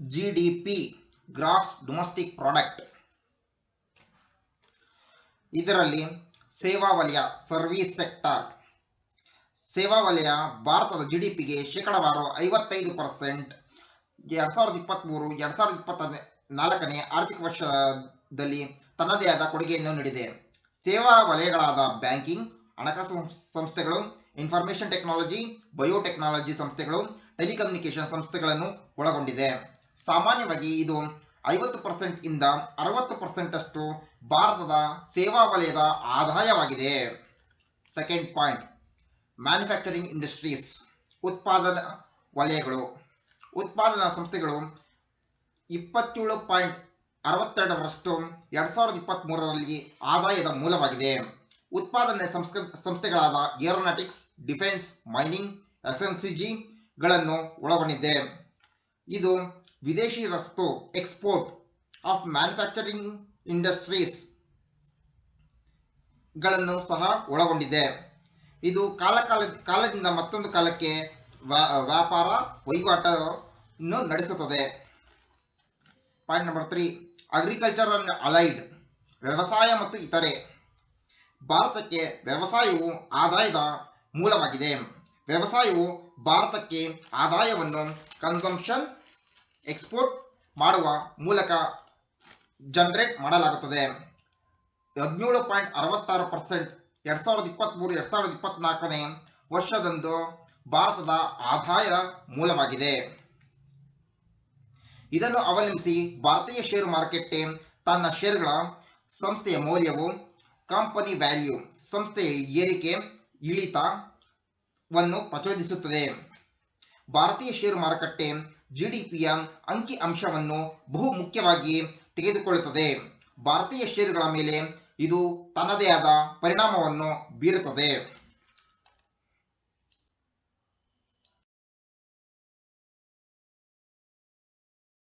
G D P gross domestic product ಇದರಲ್ಲಿ ಸೇವಾ ವಲಯ ಸರ್ವಿಸ್ ಸೆಕ್ಟರ್ ಸೇವಾ ವಲಯ ಭಾರತದ ಜಿ ಡಿ ಪಿಗೆ ಶೇಕಡವಾರು ಐವತ್ತೈದು ಪರ್ಸೆಂಟ್ ಎರಡು ಸಾವಿರದ ಇಪ್ಪತ್ತ್ಮೂರು ಎರಡು ಸಾವಿರದ ಇಪ್ಪತ್ತ ನಾಲ್ಕನೇ ಆರ್ಥಿಕ ವರ್ಷದಲ್ಲಿ ತನ್ನದೇ ಆದ ಕೊಡುಗೆಯನ್ನು ನೀಡಿದೆ. ಸೇವಾ ವಲಯಗಳಾದ ಬ್ಯಾಂಕಿಂಗ್, ಹಣಕಾಸು ಸಂಸ್ಥೆಗಳು, ಇನ್ಫಾರ್ಮೇಷನ್ ಟೆಕ್ನಾಲಜಿ, ಬಯೋಟೆಕ್ನಾಲಜಿ ಸಂಸ್ಥೆಗಳು, ಟೆಲಿಕಮ್ಯುನಿಕೇಷನ್ ಸಂಸ್ಥೆಗಳನ್ನು ಒಳಗೊಂಡಿದೆ. ಸಾಮಾನ್ಯವಾಗಿ ಇದು ಐವತ್ತು ಪರ್ಸೆಂಟ್ ಇಂದ ಅರವತ್ತು ಪರ್ಸೆಂಟ್ ಅಷ್ಟು ಭಾರತದ ಸೇವಾ ವಲಯದ ಆದಾಯವಾಗಿದೆ. ಸೆಕೆಂಡ್ ಪಾಯಿಂಟ್ ಮ್ಯಾನುಫ್ಯಾಕ್ಚರಿಂಗ್ ಇಂಡಸ್ಟ್ರೀಸ್ ಉತ್ಪಾದನಾ ವಲಯಗಳು. ಉತ್ಪಾದನಾ ಸಂಸ್ಥೆಗಳು ಇಪ್ಪತ್ತೇಳು ಪಾಯಿಂಟ್ ಅರವತ್ತೆರಡರಷ್ಟು ಎರಡು ಸಾವಿರದ ಇಪ್ಪತ್ತ್ಮೂರರಲ್ಲಿ ಆದಾಯದ ಮೂಲವಾಗಿದೆ. ಉತ್ಪಾದನೆ ಸಂಸ್ಕ ಸಂಸ್ಥೆಗಳಾದ aeronautics, defence, mining F M C ಜಿಗಳನ್ನು ಒಳಗೊಂಡಿದೆ. ಇದು ವಿದೇಶಿ ರಫ್ತು, ಎಕ್ಸ್ಪೋರ್ಟ್ ಆಫ್ ಮ್ಯಾನುಫ್ಯಾಕ್ಚರಿಂಗ್ ಇಂಡಸ್ಟ್ರೀಸ್ಗಳನ್ನು ಸಹ ಒಳಗೊಂಡಿದೆ. ಇದು ಕಾಲ ಕಾಲ ಕಾಲದಿಂದ ಮತ್ತೊಂದು ಕಾಲಕ್ಕೆ ವ್ಯಾ- ವ್ಯಾಪಾರ ವಹಿವಾಟನ್ನು ನಡೆಸುತ್ತದೆ. Point number three agriculture and allied ವ್ಯವಸಾಯ ಮತ್ತು ಇತರೆ. ಭಾರತಕ್ಕೆ ವ್ಯವಸಾಯವು ಆದಾಯದ ಮೂಲವಾಗಿದೆ. ವ್ಯವಸಾಯವು ಭಾರತಕ್ಕೆ ಆದಾಯವನ್ನು ಕನ್ಸಂಪ್ಷನ್ ಎಕ್ಸ್ಪೋರ್ಟ್ ಮಾಡುವ ಮೂಲಕ ಜನರೇಟ್ ಮಾಡಲಾಗುತ್ತದೆ. ಹದಿನೇಳು ಪಾಯಿಂಟ್ ಅರವತ್ತಾರು ಪರ್ಸೆಂಟ್ ಎರಡು ಸಾವಿರದ ಇಪ್ಪತ್ತ್ಮೂರು ಎರಡು ಸಾವಿರದ ಇಪ್ಪತ್ತ್ನಾಲ್ಕನೇ ವರ್ಷದಂದು ಭಾರತದ ಆದಾಯ ಮೂಲವಾಗಿದೆ. ಇದನ್ನು ಅವಲಂಬಿಸಿ ಭಾರತೀಯ ಷೇರು ಮಾರುಕಟ್ಟೆ ತನ್ನ ಷೇರುಗಳ ಸಂಸ್ಥೆಯ ಮೌಲ್ಯವು ಕಂಪನಿ ವ್ಯಾಲ್ಯೂ ಸಂಸ್ಥೆಯ ಏರಿಕೆ ಇಳಿತವನ್ನು ಪ್ರಚೋದಿಸುತ್ತದೆ. ಭಾರತೀಯ ಷೇರು ಮಾರುಕಟ್ಟೆ ಜಿ ಡಿ ಪಿಯ ಅಂಕಿ ಅಂಶವನ್ನು ಬಹು ಮುಖ್ಯವಾಗಿ ತೆಗೆದುಕೊಳ್ಳುತ್ತದೆ. ಭಾರತೀಯ ಷೇರುಗಳ ಮೇಲೆ ಇದು ತನ್ನದೇ ಆದ ಪರಿಣಾಮವನ್ನು ಬೀರುತ್ತದೆ.